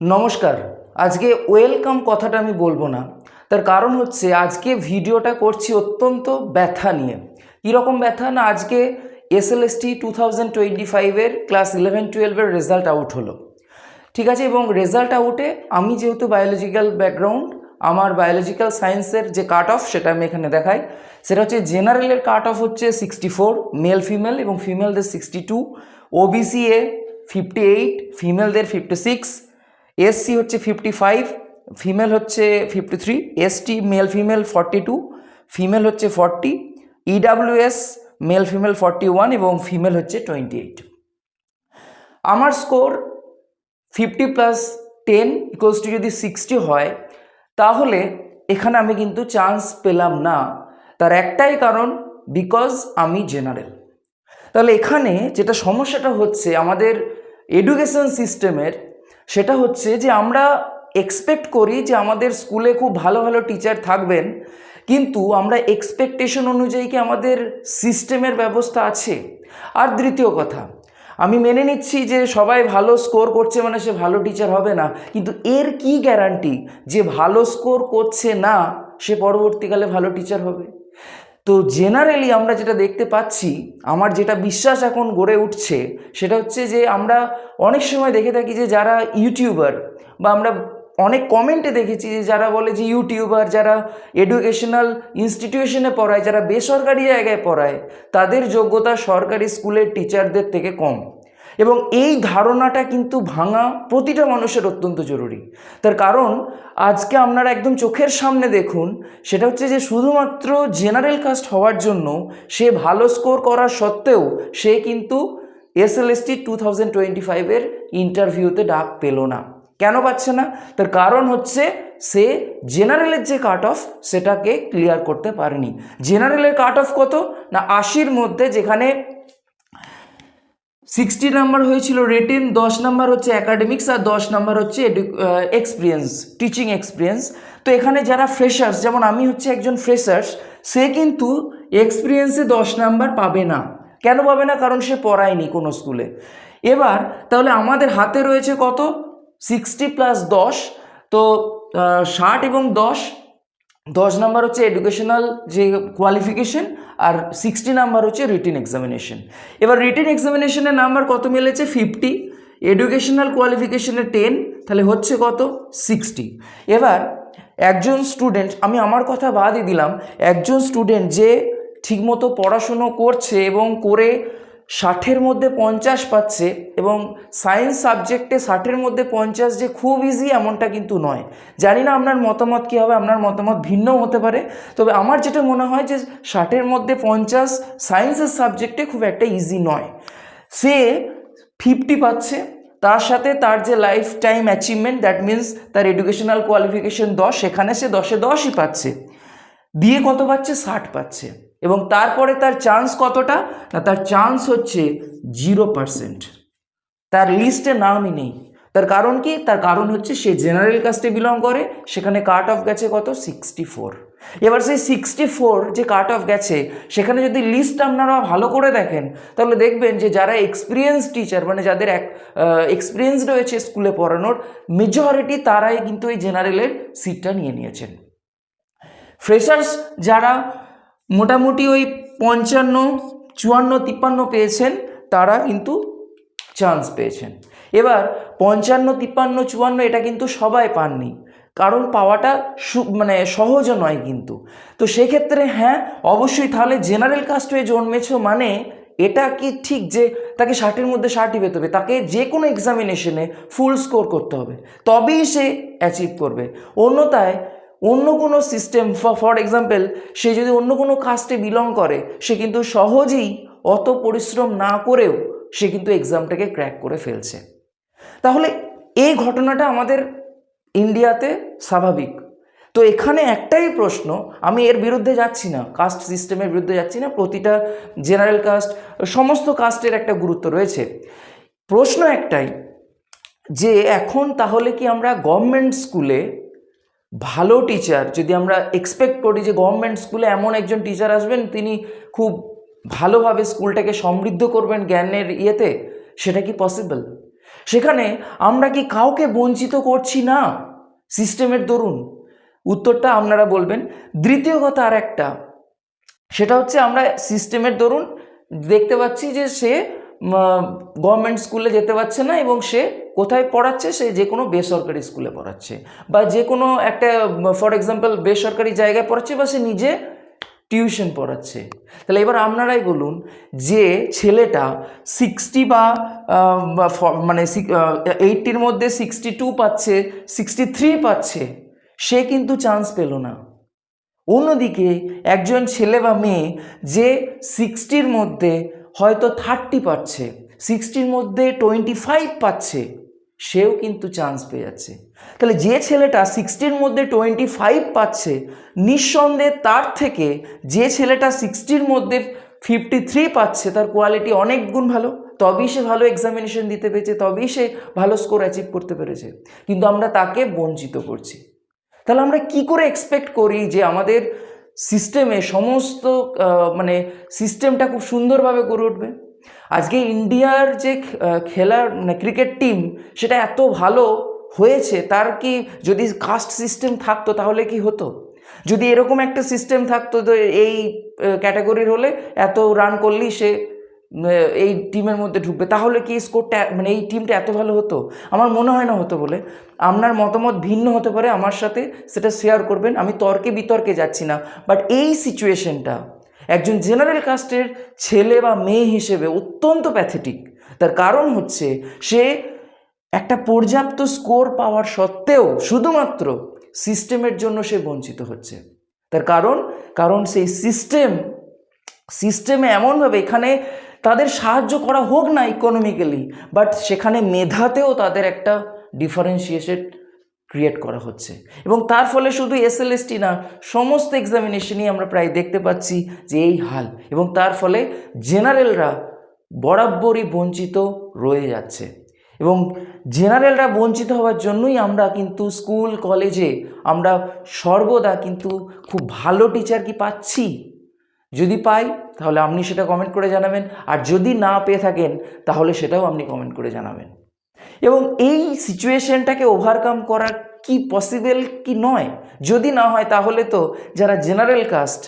নমস্কার। আজকে ওয়েলকাম কথাটা আমি বলব না। তার কারণ হচ্ছে আজকে ভিডিওটা করছি অত্যন্ত ব্যথা নিয়ে। কীরকম ব্যথা না আজকে এসএলএসটি টু থাউজেন্ড টোয়েন্টি ফাইভের ক্লাস ইলেভেন টুয়েলভের রেজাল্ট আউট হলো। ঠিক আছে? এবং রেজাল্ট আউটে আমি যেহেতু বায়োলজিক্যাল ব্যাকগ্রাউন্ড আমার বায়োলজিক্যাল সায়েন্সের যে কাট অফ সেটা আমি এখানে দেখাই, সেটা হচ্ছে জেনারেলের কাট অফ হচ্ছে সিক্সটি ফোর মেল ফিমেল এবং ফিমেলদের সিক্সটি টু ওবিসি এ ফিফটি এইট ফিমেলদের ফিফটি সিক্স এসসি হচ্ছে ফিফটি ফাইভ ফিমেল হচ্ছে fifty three ST male female forty two female হচ্ছে forty EWS male female forty one এবং female হচ্ছে twenty eight আমার score fifty plus ten equals to যদি sixty হয়, তাহলে এখানে আমি কিন্তু চান্স পেলাম না। তার একটাই কারণ বিকজ আমি জেনারেল তাহলে এখানে যেটা সমস্যাটা হচ্ছে, আমাদের এডুকেশন সিস্টেমের সেটা হচ্ছে যে আমরা এক্সপেক্ট করি যে আমাদের স্কুলে খুব ভালো ভালো টিচার থাকবেন, কিন্তু আমরা এক্সপেকটেশন অনুযায়ী কি আমাদের সিস্টেমের ব্যবস্থা আছে? আর দ্বিতীয় কথা, আমি মেনে নিচ্ছি যে সবাই ভালো স্কোর করছে মানে সে ভালো টিচার হবে না, কিন্তু এর কি গ্যারান্টি যে ভালো স্কোর করছে না, সে পরবর্তীকালে ভালো টিচার হবে? তো জেনারেলি আমরা যেটা দেখতে পাচ্ছি, আমার যেটা বিশ্বাস এখন গড়ে উঠছে, সেটা হচ্ছে যে আমরা অনেক সময় দেখে থাকি যে যারা ইউটিউবার বা আমরা অনেক কমেন্টে দেখেছি যে যারা বলে যে ইউটিউবার যারা এডুকেশনাল ইনস্টিটিউশনে পড়ায়, যারা বেসরকারি জায়গায় পড়ায়, তাদের যোগ্যতা সরকারি স্কুলের টিচারদের থেকে কম। এবং এই ধারণাটা কিন্তু ভাঙা প্রতিটা মানুষের অত্যন্ত জরুরি। তার কারণ, আজকে আপনারা একদম চোখের সামনে দেখুন, সেটা হচ্ছে যে শুধুমাত্র জেনারেল কাস্ট হওয়ার জন্য সে ভালো স্কোর করা সত্ত্বেও সে কিন্তু এসএলএসটি টু থাউজেন্ড টোয়েন্টি ফাইভের ইন্টারভিউতে ডাক পেল না। কেন পাচ্ছে না? তার কারণ হচ্ছে সে জেনারেলের যে কাট অফ সেটাকে ক্লিয়ার করতে পারেনি। জেনারেলের কাট অফ কত? না আশির মধ্যে যেখানে সিক্সটি নাম্বার হয়েছিল রেটেন, দশ নাম্বার হচ্ছে অ্যাকাডেমিক্স আর দশ নাম্বার হচ্ছে এক্সপিরিয়েন্স টিচিং এক্সপিরিয়েন্স তো এখানে যারা ফ্রেশার্স যেমন আমি হচ্ছে একজন ফ্রেশার্স সে কিন্তু এক্সপিরিয়েন্সে দশ নাম্বার পাবে না। কেন পাবে না? কারণ সে পড়ায়নি কোনো স্কুলে এবার তাহলে আমাদের হাতে রয়েছে কত? সিক্সটি প্লাস দশ, তো ষাট এবং দশ। দশ নাম্বার হচ্ছে এডুকেশনাল যে কোয়ালিফিকেশন আর সিক্সটি নাম্বার হচ্ছে রিটিন এক্সামিনেশন এবার রিটিন এক্সামিনেশনের নাম্বার কত মিলেছে? ফিফটি এডুকেশনাল কোয়ালিফিকেশনে টেন তাহলে হচ্ছে কত? সিক্সটি এবার একজন স্টুডেন্ট আমি আমার কথা বাদই দিলাম, একজন স্টুডেন্ট যে ঠিকমতো পড়াশুনো করছে এবং করে ষাটের মধ্যে পঞ্চাশ পাচ্ছে এবং সায়েন্স সাবজেক্টে ষাটের মধ্যে পঞ্চাশ যে খুব ইজি এমনটা কিন্তু নয়। জানি না আপনার মতামত কী হবে, আপনার মতামত ভিন্নও হতে পারে। তবে আমার যেটা মনে হয় যে ষাটের মধ্যে পঞ্চাশ সায়েন্সের সাবজেক্টে খুব একটা ইজি নয়। সে ফিফটি পাচ্ছে, তার সাথে তার যে life time achievement that means তার এডুকেশনাল কোয়ালিফিকেশন দশ সেখানে সে দশে দশই পাচ্ছে। দিয়ে কত পাচ্ছে? ষাট পাচ্ছে। এবং তারপরে তার চান্স কতটা? না, তার চান্স হচ্ছে জিরো পার্সেন্ট তার লিস্টে নামই নেই। তার কারণ কি? তার কারণ হচ্ছে সে জেনারেল কাস্টে বিলং করে, সেখানে কাট অফ গেছে কত? সিক্সটি ফোর এবার সেই সিক্সটি ফোর যে কাট অফ গেছে, সেখানে যদি লিস্ট আপনারা ভালো করে দেখেন, তাহলে দেখবেন যে যারা এক্সপিরিয়েন্স টিচার মানে যাদের এক এক্সপিরিয়েন্স রয়েছে স্কুলে পড়ানোর মেজরিটি তারাই কিন্তু এই জেনারেলের সিটটা নিয়ে নিয়েছেন। ফ্রেশার্স যারা মোটামুটি ওই পঞ্চান্ন, চুয়ান্ন, তিপ্পান্ন পেয়েছেন, তারা কিন্তু চান্স পেয়েছেন। এবার পঞ্চান্ন, তিপ্পান্ন, চুয়ান্ন এটা কিন্তু সবাই পাননি, কারণ পাওয়াটা মানে সহজও নয় কিন্তু। তো সেক্ষেত্রে হ্যাঁ অবশ্যই তাহলে জেনারেল কাস্ট হয়ে জন্মেছ মানে এটা কি ঠিক যে তাকে ষাটের মধ্যে ষাটই পেতে হবে? তাকে যে কোনো এক্সামিনেশনে ফুল স্কোর করতে হবে। তবেই সে অ্যাচিভ করবে। অন্যথায় অন্য কোনো সিস্টেম ফর এক্সাম্পল সে যদি অন্য কোনো কাস্টে বিলং করে, সে কিন্তু সহজেই অত পরিশ্রম না করেও সে কিন্তু এক্সামটাকে ক্র্যাক করে ফেলছে। তাহলে এই ঘটনাটা আমাদের ইন্ডিয়াতে স্বাভাবিক। তো এখানে একটাই প্রশ্ন, আমি এর বিরুদ্ধে যাচ্ছি না কাস্ট সিস্টেমের বিরুদ্ধে যাচ্ছি না, প্রতিটা জেনারেল কাস্ট সমস্ত কাস্টের একটা গুরুত্ব রয়েছে। প্রশ্ন একটাই, যে এখন তাহলে কি আমরা গভর্নমেন্ট স্কুলে ভালো টিচার যদি আমরা এক্সপেক্ট করি যে গভর্নমেন্ট স্কুলে এমন একজন টিচার আসবেন, তিনি খুব ভালোভাবে স্কুলটাকে সমৃদ্ধ করবেন জ্ঞানের ইয়েতে, সেটা কি পসিবল সেখানে আমরা কি কাউকে বঞ্চিত করছি না? সিস্টেমের দরুন। উত্তরটা আপনারা বলবেন। দ্বিতীয় কথা আর একটা সেটা হচ্ছে আমরা সিস্টেমের দরুন দেখতে পাচ্ছি যে সে গভর্নমেন্ট স্কুলে যেতে পারছে না এবং সে কোথায় পড়াচ্ছে, সে যে কোনো বেসরকারি স্কুলে পড়াচ্ছে বা যে কোনো একটা ফর এক্সাম্পল বেসরকারি জায়গায় পড়াচ্ছে বা সে নিজে টিউশন পড়াচ্ছে। তাহলে এবার আপনারাই বলুন যে ছেলেটা সিক্সটি বা মানে এইটটির মধ্যে সিক্সটি টু পাচ্ছে সিক্সটি থ্রি পাচ্ছে, সে কিন্তু চান্স পেল না। অন্যদিকে একজন ছেলে বা মেয়ে যে সিক্সটির মধ্যে হয়তো থার্টি পাচ্ছে সিক্সটির মধ্যে টোয়েন্টি ফাইভ পাচ্ছে সেও কিন্তু চান্স পেয়ে যাচ্ছে তাহলে যে ছেলেটা সিক্সটির মধ্যে টোয়েন্টি ফাইভ পাচ্ছে, নিঃসন্দেহে তার থেকে যে ছেলেটা সিক্সটির মধ্যে ফিফটি থ্রি পাচ্ছে, তার কোয়ালিটি অনেক গুণ ভালো। তবেই সে ভালো এক্সামিনেশন দিতে পেরেছে, তবেই সে ভালো স্কোর অ্যাচিভ করতে পেরেছে। কিন্তু আমরা তাকে বঞ্চিত করছি। তাহলে আমরা কি করে এক্সপেক্ট করি যে আমাদের সিস্টেমে সমস্ত মানে সিস্টেমটা খুব সুন্দরভাবে গড়ে উঠবে? আজকে ইন্ডিয়ার যে খেলার মানে ক্রিকেট টিম সেটা এত ভালো হয়েছে, তার কি যদি কাস্ট সিস্টেম থাকতো তাহলে কি হতো? যদি এরকম একটা সিস্টেম থাকতো তো এই ক্যাটাগরির হলে এত রান করলেই সে এই টিমের মধ্যে ঢুকবে, তাহলে কি স্কোরটা মানে এই টিমটা এত ভালো হতো? আমার মনে হয় না হতো বলে। আপনার মতামত ভিন্ন হতে পারে, আমার সাথে সেটা শেয়ার করবেন। আমি তর্কে বিতর্কে যাচ্ছি না। বাট এই সিচুয়েশনটা একজন জেনারেল কাস্টের ছেলে বা মেয়ে হিসেবে অত্যন্ত প্যাথেটিক। তার কারণ হচ্ছে সে একটা পর্যাপ্ত স্কোর পাওয়ার সত্ত্বেও শুধুমাত্র সিস্টেমের জন্য সে বঞ্চিত হচ্ছে। তার কারণ কারণ সেই সিস্টেম, সিস্টেমে এমনভাবে এখানে তাদের সাহায্য করা হোক না ইকোনমিক্যালি বাট সেখানে মেধাতেও তাদের একটা ডিফারেন্সিয়েশন ক্রিয়েট করা হচ্ছে। এবং তার ফলে শুধু এসএলএসটি না, সমস্ত এক্সামিনেশনই আমরা প্রায় দেখতে পাচ্ছি যে এই হাল। এবং তার ফলে জেনারেলরা বরাবরই বঞ্চিত রয়ে যাচ্ছে। এবং জেনারেলরা বঞ্চিত হওয়ার জন্যই আমরা কিন্তু স্কুল, কলেজে আমরা সর্বদা কিন্তু খুব ভালো টিচার কি পাচ্ছি? যদি পাই, তাহলে আপনি সেটা কমেন্ট করে জানাবেন। আর যদি না পেয়ে থাকেন, তাহলে সেটাও আপনি কমেন্ট করে জানাবেন। এবং এই সিচুয়েশনটাকে ওভারকাম করা কি পসিবল কি নয়? যদি না হয় তাহলে তো যারা জেনারেল কাস্ট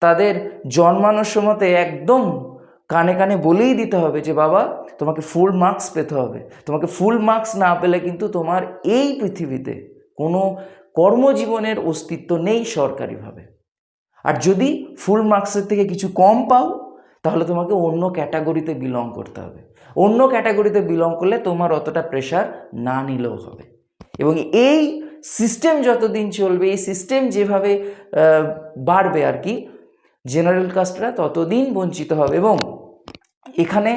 তাদের জন্মানোর সময়তে একদম কানে কানে বলেই দিতে হবে যে, বাবা, তোমাকে ফুল মার্কস পেতে হবে। তোমাকে ফুল মার্কস না পেলে কিন্তু তোমার এই পৃথিবীতে কোনো কর্মজীবনের অস্তিত্ব নেই সরকারিভাবে। আর যদি ফুল মার্কসের থেকে কিছু কম পাও তাহলে তোমাকে অন্য ক্যাটাগরিতে বিলং করতে হবে। অন্য ক্যাটাগরিতে বিলং করলে তোমার অতটা প্রেশার না নিলেও হবে। এবং এই সিস্টেম যতদিন চলবে, এই সিস্টেম যেভাবে বাড়বে আর কি জেনারেল কাস্টরা ততদিন বঞ্চিত হবে। এবং এখানে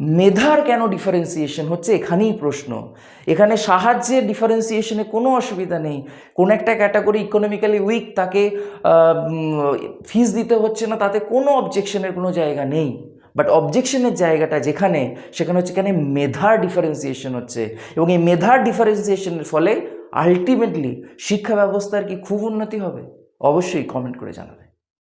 মেধার কেন ডিফারেন্সিয়েশন হচ্ছে এখানেই প্রশ্ন। এখানে সাহায্যের ডিফারেন্সিয়েশনে কোনো অসুবিধা নেই। কোন একটা ক্যাটাগরি ইকোনমিক্যালি উইক তাকে ফিস দিতে হচ্ছে না, তাতে কোনো অবজেকশনের কোনো জায়গা নেই। বাট অবজেকশনের জায়গাটা যেখানে, সেখানে হচ্ছে এখানে মেধার ডিফারেন্সিয়েশন হচ্ছে। এবং এই মেধার ডিফারেন্সিয়েশনের ফলে আলটিমেটলি শিক্ষা ব্যবস্থার কি খুব উন্নতি হবে? অবশ্যই কমেন্ট করে জানাবে।